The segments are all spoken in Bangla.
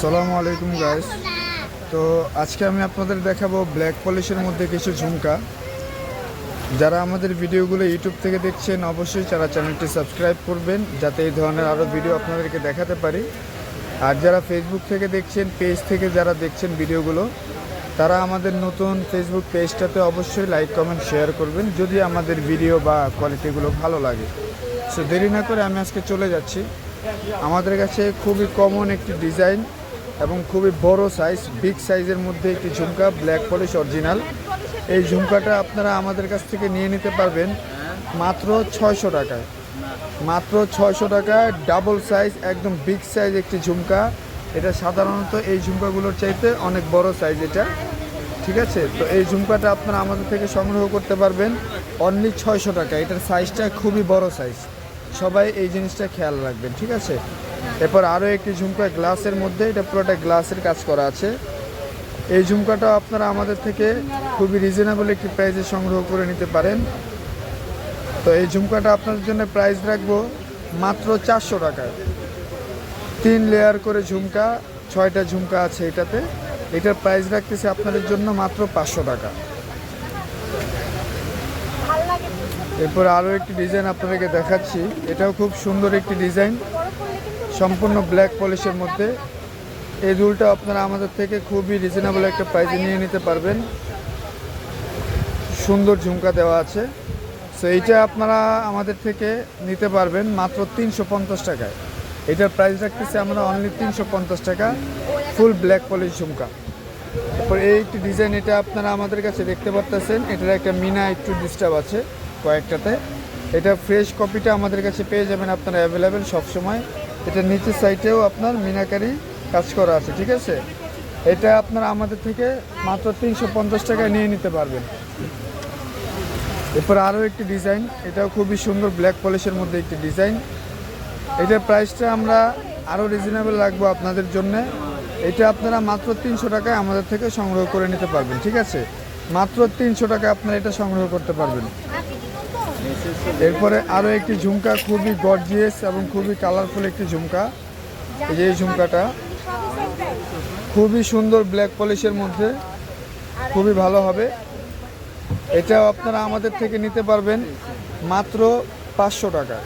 আসসালামু আলাইকুম গাইস তো আজকে আমি আপনাদের দেখাবো ব্ল্যাক পলিশের মধ্যে কিছু ঝুমকা। যারা আমাদের ভিডিওগুলো ইউটিউব থেকে দেখছেন, অবশ্যই তারা চ্যানেলটি সাবস্ক্রাইব করবেন, যাতে এই ধরনের আরও ভিডিও আপনাদেরকে দেখাতে পারি। আর যারা ফেসবুক থেকে দেখছেন পেজ থেকে যারা দেখছেন ভিডিওগুলো, তারা আমাদের নতুন ফেসবুক পেজটাতে অবশ্যই লাইক কমেন্ট শেয়ার করবেন, যদি আমাদের ভিডিও বা কোয়ালিটিগুলো ভালো লাগে। সো দেরি না করে আমি আজকে চলে যাচ্ছি। আমাদের কাছে খুবই কমন একটি ডিজাইন এবং খুবই বড় সাইজ বিগ সাইজের মধ্যে একটি ঝুমকা ব্ল্যাক পলিশ অরিজিনাল এই ঝুমকাটা আপনারা আমাদের কাছ থেকে নিয়ে নিতে পারবেন মাত্র ছয়শো টাকায়। মাত্র ছয়শো টাকায় ডাবল সাইজ একদম বিগ সাইজ একটি ঝুমকা। এটা সাধারণত এই ঝুমকাগুলোর চাইতে অনেক বড় সাইজ এটা। ঠিক আছে? তো এই ঝুমকাটা আপনারা আমাদের থেকে সংগ্রহ করতে পারবেন। অনলি ছয়শো টাকা। এটার সাইজটা খুবই বড় সাইজ সবাই এই জিনিসটা খেয়াল রাখবেন, ঠিক আছে? এরপর আরও একটি ঝুমকা গ্লাসের মধ্যে, এটা পুরোটা গ্লাসের কাজ করা আছে। এই ঝুমকাটা আপনারা আমাদের থেকে খুবই রিজনেবল একটি প্রাইসে সংগ্রহ করে নিতে পারেন। তো এই ঝুমকাটা আপনাদের জন্য প্রাইস রাখব মাত্র চারশো টাকায়। তিন লেয়ার করে ঝুমকা, ছয়টা ঝুমকা আছে এটাতে। এটার প্রাইস রাখতেছি আপনাদের জন্য মাত্র পাঁচশো টাকা। এরপর আরও একটি ডিজাইন আপনাদেরকে দেখাচ্ছি। এটাও খুব সুন্দর একটি ডিজাইন সম্পূর্ণ ব্ল্যাক পলিশের মধ্যে। এই দুলটা আপনারা আমাদের থেকে খুবই রিজনেবল একটা প্রাইসে নিয়ে নিতে পারবেন। সুন্দর ঝুমকা দেওয়া আছে। সো এইটা আপনারা আমাদের থেকে নিতে পারবেন মাত্র তিনশো পঞ্চাশ টাকায়। এটার প্রাইস রাখতেছি আমরা অনলি তিনশো পঞ্চাশ টাকা। ফুল ব্ল্যাক পলিশ ঝুমকা। তারপর এই একটি ডিজাইন এটা আপনারা আমাদের কাছে দেখতে পারতেছেন, এটার একটা মিনা একটু ডিস্টার্ব আছে কয়েকটাতে। এটা ফ্রেশ কপিটা আমাদের কাছে পেয়ে যাবেন, আপনারা অ্যাভেলেবেল সবসময়। এটা নিচের সাইডেও আপনার মিনাকারি কাজ করা আছে, ঠিক আছে? এটা আপনারা আমাদের থেকে মাত্র তিনশো পঞ্চাশ টাকায় নিয়ে নিতে পারবেন। এরপর আরও একটি ডিজাইন এটাও খুবই সুন্দর ব্ল্যাক পলিশের মধ্যে একটি ডিজাইন এটার প্রাইসটা আমরা আরও রিজনেবল রাখব আপনাদের জন্য। এটা আপনারা মাত্র তিনশো টাকায় আমাদের থেকে সংগ্রহ করে নিতে পারবেন, ঠিক আছে? মাত্র তিনশো টাকায় আপনারা এটা সংগ্রহ করতে পারবেন। এরপরে আরও একটি ঝুমকা, খুবই গর্জিয়াস এবং খুবই কালারফুল একটি ঝুমকা। এই যে ঝুমকাটা, খুবই সুন্দর ব্ল্যাক পলিশের মধ্যে, খুবই ভালো হবে। এটাও আপনারা আমাদের থেকে নিতে পারবেন মাত্র পাঁচশো টাকা।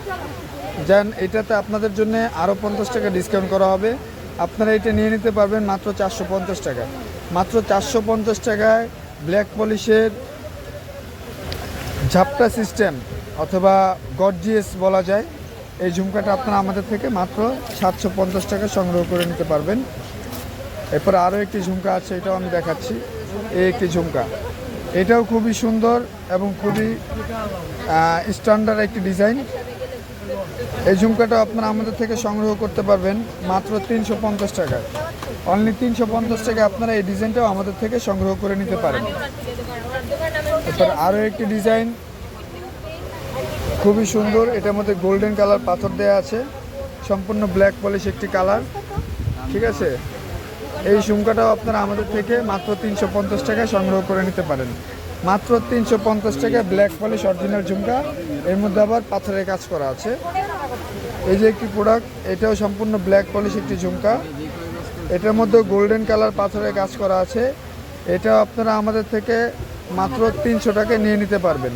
যান এটাতে আপনাদের জন্য আরও পঞ্চাশ টাকা ডিসকাউন্ট করা হবে। আপনারা এটা নিয়ে নিতে পারবেন মাত্র চারশো পঞ্চাশ টাকা। মাত্র চারশো পঞ্চাশ টাকায় ব্ল্যাক পলিশের ঝাপটা সিস্টেম অথবা গর্জিয়াস বলা যায়। এই ঝুমকাটা আপনারা আমাদের থেকে মাত্র সাতশো পঞ্চাশ টাকা সংগ্রহ করে নিতে পারবেন। এরপর আরও একটি ঝুমকা আছে, এটাও আমি দেখাচ্ছি। এই একটি ঝুমকা। এটাও খুবই সুন্দর এবং খুবই স্ট্যান্ডার্ড একটি ডিজাইন এই ঝুমকাটা আপনারা আমাদের থেকে সংগ্রহ করতে পারবেন মাত্র তিনশো পঞ্চাশ টাকায়। অনলি তিনশো পঞ্চাশ টাকায় আপনারা এই ডিজাইনটাও আমাদের থেকে সংগ্রহ করে নিতে পারেন। এরপর আরও একটি ডিজাইন। খুবই সুন্দর, এটার মধ্যে গোল্ডেন কালার পাথর দেওয়া আছে। সম্পূর্ণ ব্ল্যাক পলিশ একটি কালার। ঠিক আছে? এই ঝুমকাটাও আপনারা আমাদের থেকে মাত্র তিনশো পঞ্চাশ টাকায় সংগ্রহ করে নিতে পারেন। মাত্র তিনশো পঞ্চাশ টাকায় ব্ল্যাক পলিশ অরিজিনাল ঝুমকা। এর মধ্যে আবার পাথরের কাজ করা আছে। এই যে একটি প্রোডাক্ট এটাও সম্পূর্ণ ব্ল্যাক পলিশ একটি ঝুমকা। এটার মধ্যে গোল্ডেন কালার পাথরের কাজ করা আছে। এটাও আপনারা আমাদের থেকে মাত্র তিনশো টাকায় নিয়ে নিতে পারবেন।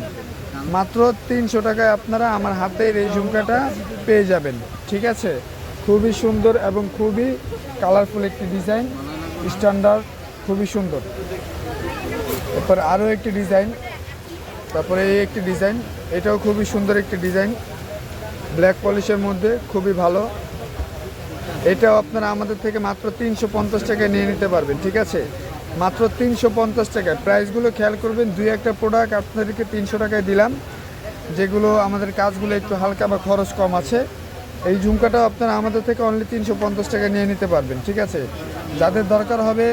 মাত্র তিনশো টাকায় আপনারা আমার হাতের এই ঝুমকাটা পেয়ে যাবেন। ঠিক আছে? খুবই সুন্দর এবং খুবই কালারফুল একটি ডিজাইন স্ট্যান্ডার্ড খুবই সুন্দর। এরপর আরও একটি ডিজাইন, তারপরে এই একটি ডিজাইন, এটাও খুবই সুন্দর একটি ডিজাইন। ব্ল্যাক পলিশের মধ্যে খুবই ভালো। এটাও আপনারা আমাদের থেকে মাত্র তিনশো পঞ্চাশ টাকায় নিয়ে নিতে পারবেন, ঠিক আছে? মাত্র তিনশো পঞ্চাশ টাকায়। প্রাইসগুলো খেয়াল করবেন, দুই একটা প্রোডাক্ট আপনাদেরকে তিনশো টাকায় দিলাম। যেগুলো আমাদের কাজগুলো একটু হালকা বা খরচ কম আছে। এই ঝুমকাটাও আপনারা আমাদের থেকে অনলি তিনশো পঞ্চাশ টাকা নিয়ে নিতে পারবেন, ঠিক আছে? যাদের দরকার হবে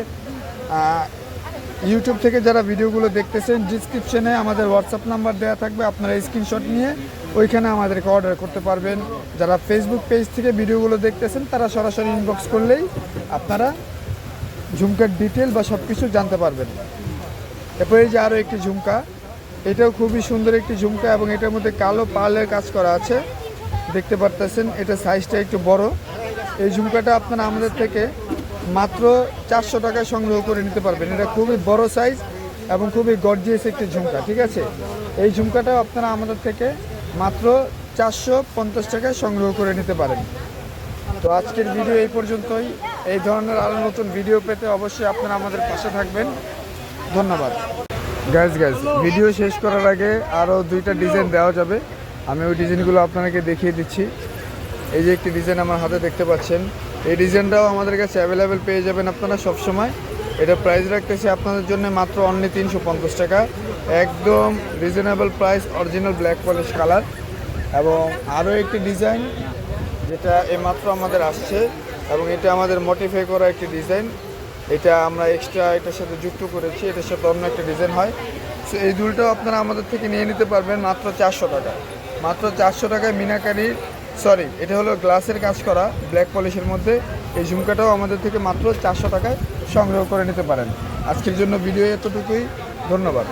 ইউটিউব থেকে যারা ভিডিওগুলো দেখতেছেন ডিসক্রিপশনে আমাদের হোয়াটসঅ্যাপ নাম্বার দেওয়া থাকবে, আপনারা স্ক্রিনশট নিয়ে ওইখানে আমাদেরকে অর্ডার করতে পারবেন। যারা ফেসবুক পেজ থেকে ভিডিওগুলো দেখতেছেন, তারা সরাসরি ইনবক্স করলেই আপনারা ঝুমকার ডিটেল বা সব কিছু জানতে পারবেন। এরপরে যে আরও একটি ঝুমকা, এটাও খুবই সুন্দর একটি ঝুমকা এবং এটার মধ্যে কালো পালের কাজ করা আছে। দেখতে পারতেছেন, এটা সাইজটা একটু বড়। এই ঝুমকাটা আপনারা আমাদের থেকে মাত্র চারশো টাকায় সংগ্রহ করে নিতে পারবেন। এটা খুবই বড় সাইজ এবং খুবই গর্জিয়াস একটি ঝুমকা, ঠিক আছে? এই ঝুমকাটা আপনারা আমাদের থেকে মাত্র চারশো পঞ্চাশ টাকায় সংগ্রহ করে নিতে পারেন। তো আজকের ভিডিও এই পর্যন্তই। এই ধরনের আরও নতুন ভিডিও পেতে অবশ্যই আপনারা আমাদের পাশে থাকবেন। ধন্যবাদ। গ্যাস গ্যাস ভিডিও শেষ করার আগে আরও দুইটা ডিজাইন দেওয়া যাবে। আমি ওই ডিজাইনগুলো আপনাকে দেখিয়ে দিচ্ছি। এই যে একটি ডিজাইন আমার হাতে দেখতে পাচ্ছেন। এই ডিজাইনটাও আমাদের কাছে অ্যাভেলেবেল পেয়ে যাবেন আপনারা সব সময় এটা প্রাইস রাখতেছি আপনাদের জন্য মাত্র অনলি তিনশো পঞ্চাশ টাকা। একদম reasonable price original black polish colour এবং আরও একটি ডিজাইন যেটা এইমাত্র আমাদের আসছে এবং এটা আমাদের মডিফাই করা একটি ডিজাইন এটা আমরা এক্সট্রা এটার সাথে যুক্ত করেছি, এটার সাথে অন্য একটা ডিজাইন হয়। সো এই দুলটাও আপনারা আমাদের থেকে নিয়ে নিতে পারবেন মাত্র চারশো টাকা। মাত্র চারশো টাকায় মিনাকারি সরি এটা হলো গ্লাসের কাজ করা ব্ল্যাক পলিশের মধ্যে। এই ঝুমকাটাও আমাদের থেকে মাত্র চারশো টাকায় সংগ্রহ করে নিতে পারেন। আজকের জন্য ভিডিও এতটুকুই। ধন্যবাদ।